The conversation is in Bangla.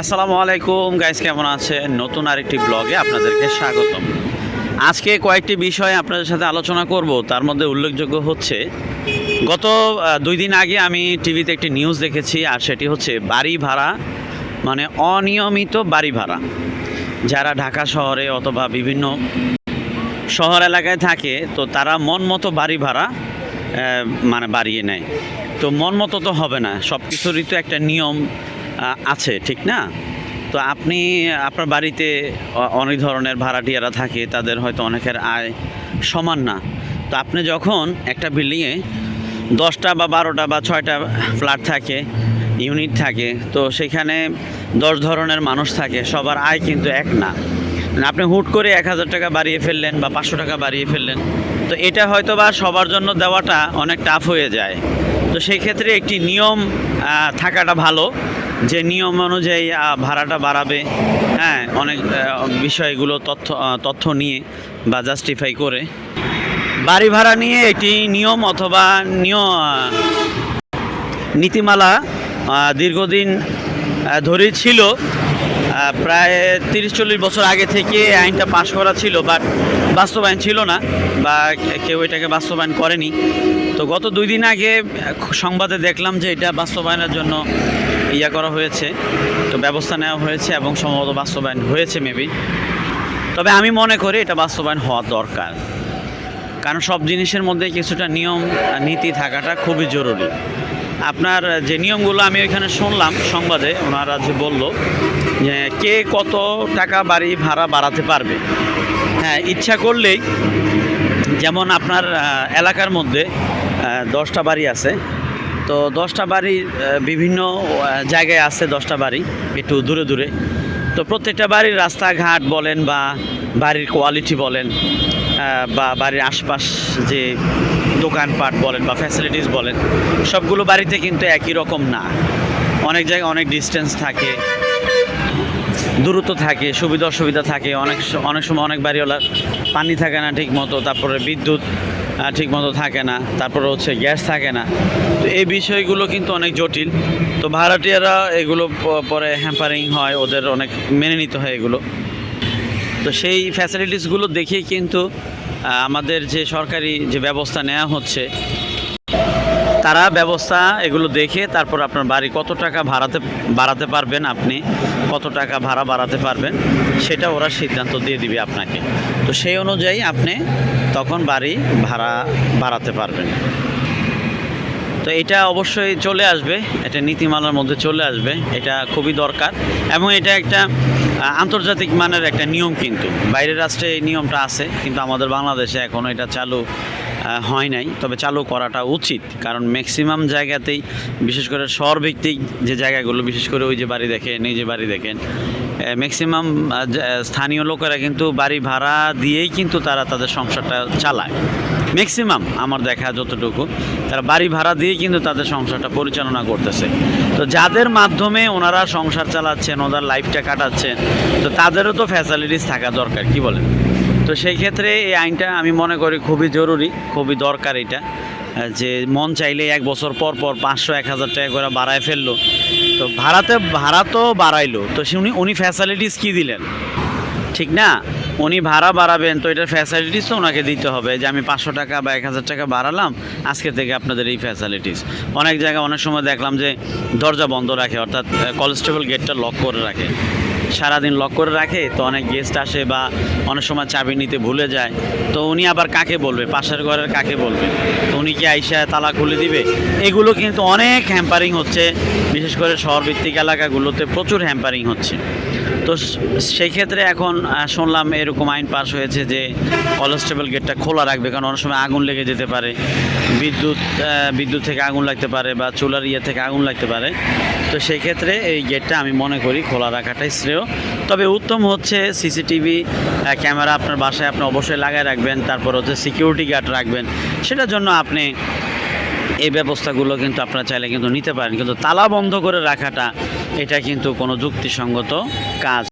আসসালামু আলাইকুম গাইস কেমন আছেন? নতুন আরেকটি ব্লগে আপনাদেরকে স্বাগতম। আজকে কয়েকটি বিষয় আপনাদের সাথে আলোচনা করব। তার মধ্যে উল্লেখযোগ্য হচ্ছে, গত দুই দিন আগে আমি টিভিতে একটি নিউজ দেখেছি, আর সেটি হচ্ছে বাড়ি ভাড়া মানে অনিয়মিত বাড়ি ভাড়া। যারা ঢাকা শহরে অথবা বিভিন্ন শহর এলাকায় থাকে, তো তারা মন মতো বাড়ি ভাড়া মানে বাড়িয়ে নেয়। তো মন মতো তো হবে না। সব কিছুরই তো একটা নিয়ম আছে, ঠিক না? তো আপনি, আপনার বাড়িতে অনেক ধরনের ভাড়াটিয়ারা থাকে, তাদের হয়তো অনেকের আয় সমান না। তো আপনি যখন একটা বিল্ডিংয়ে দশটা বা বারোটা বা ছয়টা ফ্ল্যাট থাকে, ইউনিট থাকে, তো সেখানে দশ ধরনের মানুষ থাকে, সবার আয় কিন্তু এক না। মানে আপনি হুট করে এক হাজার টাকা বাড়িয়ে ফেললেন বা পাঁচশো টাকা বাড়িয়ে ফেললেন, তো এটা হয়তো বা সবার জন্য দেওয়াটা অনেক টাফ হয়ে যায়। তো সেই ক্ষেত্রে একটি নিয়ম থাকাটা ভালো। যে নিয়ম অনুযায়ী ভাড়াটা বাড়াবে হ্যাঁ অনেক বিষয়গুলো তথ্য তথ্য নিয়ে বা জাস্টিফাই করে। বাড়ি ভাড়া নিয়ে একটি নিয়ম অথবা নিয়ম নীতিমালা দীর্ঘদিন ধরে ছিল। প্রায় তিরিশ চল্লিশ বছর আগে থেকে আইনটা পাশ করা ছিল, বাট বাস্তবায়ন ছিল না বা কেউ এটাকে বাস্তবায়ন করেনি। তো গত দুই দিন আগে সংবাদে দেখলাম যে এটা বাস্তবায়নের জন্য ইয়া করা হয়েছে, তো ব্যবস্থা নেওয়া হয়েছে এবং সম্ভবত বাস্তবায়ন হয়েছে মেবি তবে আমি মনে করি এটা বাস্তবায়ন হওয়া দরকার। কারণ সব জিনিসের মধ্যে কিছুটা নিয়ম নীতি থাকাটা খুবই জরুরি। আপনার যে নিয়মগুলো আমি ওইখানে শুনলাম সংবাদে, ওনারা যে বলল যে কে কত টাকা বাড়ি ভাড়া বাড়াতে পারবে। হ্যাঁ ইচ্ছা করলেই যেমন আপনার এলাকার মধ্যে দশটা বাড়ি আছে তো দশটা বাড়ি বিভিন্ন জায়গায় আছে দশটা বাড়ি, একটু দূরে দূরে। তো প্রত্যেকটা বাড়ির রাস্তাঘাট বলেন বা বাড়ির কোয়ালিটি বলেন বা বাড়ির আশপাশ যে দোকানপাট বলেন বা ফ্যাসিলিটিস বলেন, সবগুলো বাড়িতে কিন্তু একই রকম না। অনেক জায়গায় অনেক ডিস্টেন্স থাকে, দূরত্ব থাকে, সুবিধা অসুবিধা থাকে, অনেক অনেক সময় অনেক বাড়িওয়ালার পানি থাকে না ঠিক মতো তারপরে বিদ্যুৎ আহ, ঠিক মতো থাকে না। তারপর হচ্ছে গ্যাস থাকে না। তো এই বিষয়গুলো কিন্তু অনেক জটিল। তো ভাড়াটিয়ারা এগুলো পরে হ্যাম্পারিং হয় ওদের অনেক মেনে নিতে হয় এগুলো। তো সেই ফ্যাসিলিটিসগুলো দেখেই কিন্তু আমাদের যে সরকারি যে ব্যবস্থা নেওয়া হচ্ছে তারা ব্যবস্থা এগুলো দেখে তারপর আপনার বাড়ি কত টাকা ভাড়াতে, বাড়াতে পারবেন আপনি, কত টাকা ভাড়া বাড়াতে পারবেন, সেটা ওরা সিদ্ধান্ত দিয়ে দিবে আপনাকে। তো সেই অনুযায়ী আপনি তখন বাড়ি ভাড়া বাড়াতে পারবেন। তো এটা অবশ্যই চলে আসবে, এটা নীতিমালার মধ্যে চলে আসবে, এটা খুবই দরকার এবং এটা একটা আন্তর্জাতিক মানের একটা নিয়ম কিন্তু। বাইরের রাষ্ট্রে এই নিয়মটা আছে, কিন্তু আমাদের বাংলাদেশে এখনও এটা চালু হয় নাই। তবে চালু করাটা উচিত, কারণ ম্যাক্সিমাম জায়গাতেই, বিশেষ করে শহরভিত্তিক যে জায়গাগুলো, বিশেষ করে ওই যে বাড়ি দেখেন, এই যে বাড়ি দেখেন ম্যাক্সিমাম স্থানীয় লোকেরা কিন্তু বাড়ি ভাড়া দিয়েই কিন্তু তারা তাদের সংসারটা চালায়। ম্যাক্সিমাম আমার দেখা যতটুকু, তারা বাড়ি ভাড়া দিয়ে কিন্তু তাদের সংসারটা পরিচালনা করতেছে। তো যাদের মাধ্যমে ওনারা সংসার চালাচ্ছেন, ওনার লাইফটা কাটাচ্ছেন, তো তাদেরও তো ফ্যাসিলিটিস থাকা দরকার, কি বলেন? তো সেই ক্ষেত্রে এই আইনটা আমি মনে করি খুবই জরুরি, খুবই দরকার এটা, যে মন চাইলে এক বছর পর পর পাঁচশো, এক হাজার টাকা করে বাড়ায় ফেলল। তো ভাড়াতে, ভাড়া তো বাড়াইলো। তো উনি উনি ফ্যাসিলিটিস কী দিলেন? ঠিক না? উনি ভাড়া বাড়াবেন, তো এটার ফ্যাসিলিটিস তো ওনাকে দিতে হবে। যে আমি পাঁচশো টাকা বা এক হাজার টাকা বাড়ালাম, আজকে থেকে আপনাদের এই ফ্যাসিলিটিস অনেক জায়গায় অনেক সময় দেখলাম যে দরজা বন্ধ রাখে, অর্থাৎ কনস্টেবল গেটটা লক করে রাখে। সারাদিন লক করে রাখে, তো অনেক গেস্ট আসে বা অনেক সময় চাবি নিতে ভুলে যায়। তো উনি আবার কাকে বলবে? পাশের ঘরের কাকে বলবে? তো উনি কি আইসা তালা খুলে দিবে? এগুলো কিন্তু অনেক হ্যাম্পারিং হচ্ছে, বিশেষ করে শহরভিত্তিক এলাকাগুলোতে প্রচুর হ্যাম্পারিং হচ্ছে। তো সেই ক্ষেত্রে এখন শুনলাম এরকম আইন পাস হয়েছে যে কনস্টেবল গেটটা খোলা রাখবে, কারণ অনেক সময় আগুন লেগে যেতে পারে। বিদ্যুৎ বিদ্যুৎ থেকে আগুন লাগতে পারে বা চুলার ইয়ে থেকে আগুন লাগতে পারে। তো সেই ক্ষেত্রে এই গেটটা আমি মনে করি খোলা রাখাটাই শ্রেয়। তবে উত্তম হচ্ছে সিসিটিভি ক্যামেরা আপনার বাসায় আপনি অবশ্যই লাগায় রাখবেন, তারপর হচ্ছে সিকিউরিটি গার্ড রাখবেন। সেটার জন্য আপনি এই ব্যবস্থাগুলো কিন্তু আপনারা চাইলে কিন্তু নিতে পারেন। কিন্তু তালা বন্ধ করে রাখাটা, এটা কিন্তু কোনো যুক্তিসঙ্গত কাজ।